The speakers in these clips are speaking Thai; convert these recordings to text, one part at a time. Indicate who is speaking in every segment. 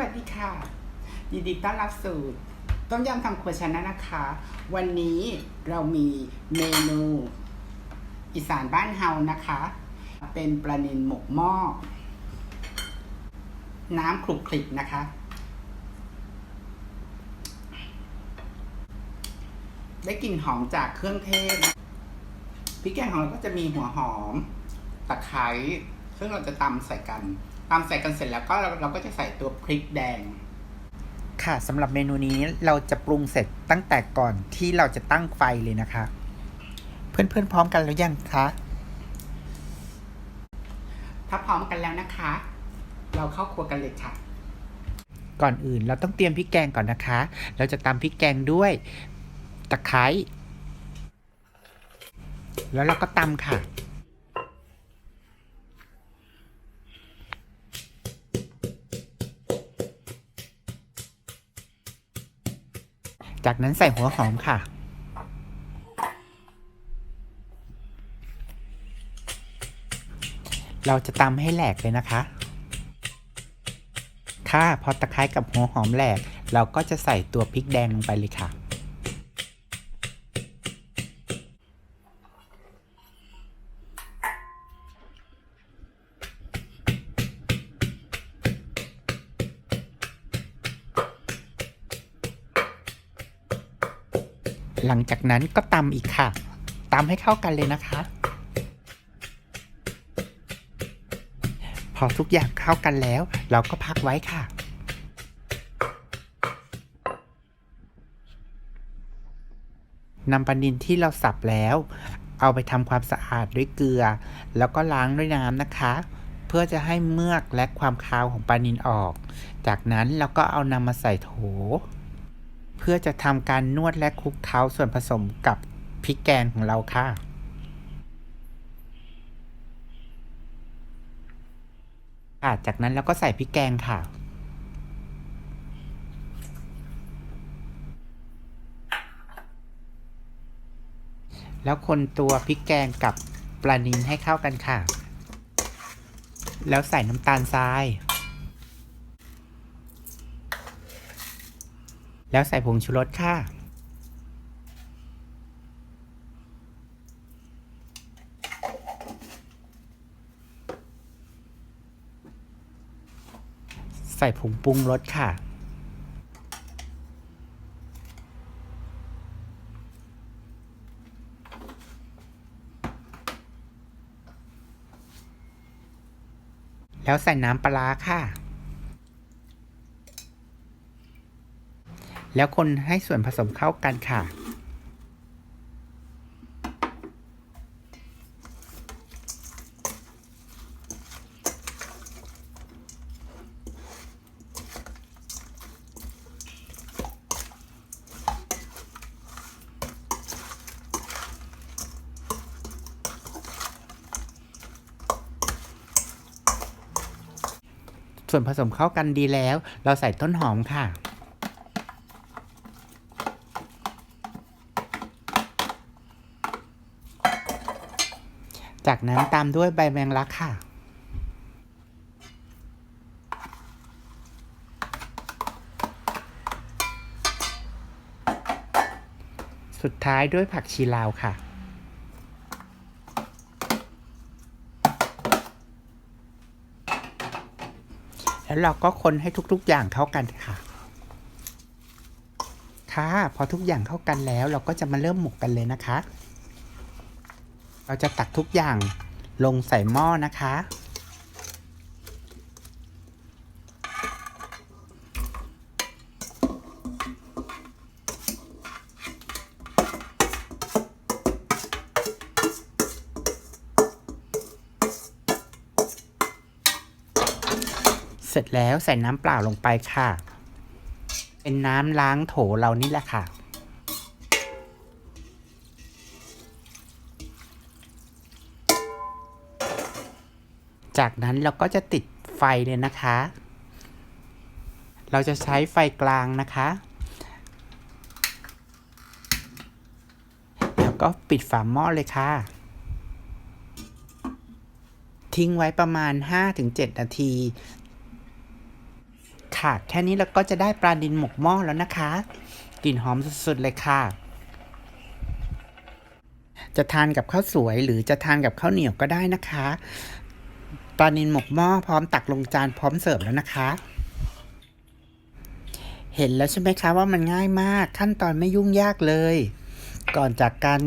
Speaker 1: วัสดีค่ะ ยินดีต้อนรับสู่ต้มยำทำครัวชนะนะคะ วันนี้เรามีเมนูอีสานบ้านเฮานะคะ เป็นปลานิลหมกหม้อ น้ำคลุกคลิกนะคะ ได้กลิ่นหอมจากเครื่องเทศพริกแกงของเราก็จะมีหัวหอม ตะไคร้ซึ่งเราจะตำใส่กัน ตำใส่กันเสร็จแล้วก็เราเราก็จะใส่ตัวพริกแดง
Speaker 2: ค่ะสำหรับเมนูนี้เราจะปรุงเสร็จตั้งแต่ก่อนที่เราจะตั้งไฟเลยนะคะ เพื่อนๆพร้อมกันแล้วยังคะ
Speaker 1: ถ้าพร้อมกันแล้วนะคะ เราเข้าครัวกันเลยค่ะ
Speaker 2: ก่อนอื่นเราต้องเตรียมพริกแกงก่อนนะคะ เราจะตำพริกแกงด้วยตะไคร้แล้วเราก็ตำค่ะ จากนั้นใส่หัวหอมค่ะ เราจะตำให้แหลกเลยนะคะ ค่ะพอตะไคร้กับหัวหอมแหลก เราก็จะใส่ตัวพริกแดงลงไปเลยค่ะ หลังจากนั้นก็ตำอีกค่ะตำให้เข้ากันเลยนะคะ พอทุกอย่างเข้ากันแล้ว เราก็พักไว้ค่ะ นำปลานินที่เราสับแล้ว เอาไปทำความสะอาดด้วยเกลือ แล้วก็ล้างด้วยน้ำนะคะเพื่อจะให้เมือกและความคาวของปลานินออก จากนั้นเราก็เอานำมาใส่โถ พื่อจะทำการนวดและคลุกเคล้าส่วนผสมกับพริกแกงของเราค่ะค่ะ จากนั้นเราก็ใส่พริกแกงค่ะแล้วคนตัวพริกแกงกับปลานิลให้เข้ากันค่ะ แล้วใส่น้ำตาลทราย แล้วใส่ผงชูรสค่ะ ใส่ผงปรุงรสค่ะ แล้วใส่น้ำปลาค่ะ แล้วคนให้ส่วนผสมเข้ากันค่ะ ส่วนผสมเข้ากันดีแล้ว เราใส่ต้นหอมค่ะ จากนั้นตามด้วยใบแมงลักค่ะ สุดท้ายด้วยผักชีลาวค่ะ แล้วเราก็คนให้ทุกๆอย่างเข้ากันค่ะ ค่ะ พอทุกอย่างเข้ากันแล้วเราก็จะมาเริ่มหมกกันเลยนะคะ เราจะตักทุกอย่างลงใส่หม้อนะคะ เสร็จแล้วใส่น้ำเปล่าลงไปค่ะ เป็นน้ำล้างโถเรานี่แหละค่ะ จากนั้นเราก็จะติดไฟเลยนะคะ เราจะใช้ไฟกลางนะคะ แล้วก็ปิดฝาหม้อเลยค่ะ ทิ้งไว้ประมาณ 5-7 นาทีคค่ะ แค่นี้เราก็จะได้ปลาดินหมกหม้อแล้วนะคะ กลิ่นหอมสุดๆเลยค่ะ จะทานกับข้าวสวยหรือจะทานกับข้าวเหนียวก็ได้นะคะ ปลานินหมกหม้อพร้อมตักลงจานพร้อมเสิร์ฟแล้วนะคะ เห็นแล้วใช่ไหมคะว่ามันง่ายมากขั้นตอนไม่ยุ่งยากเลย ก่อนจากกัน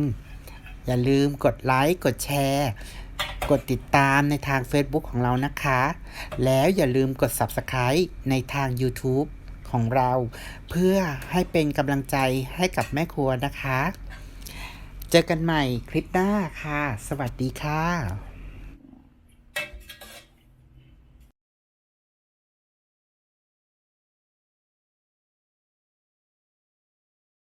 Speaker 2: อย่าลืมกดไลค์กดแชร์ กดติดตามในทาง Facebook ของเรานะคะ แล้วอย่าลืมกด Subscribe ในทาง YouTube ของเรา เพื่อให้เป็นกำลังใจให้กับแม่ครัวนะคะ เจอกันใหม่คลิปหน้าค่ะ สวัสดีค่ะ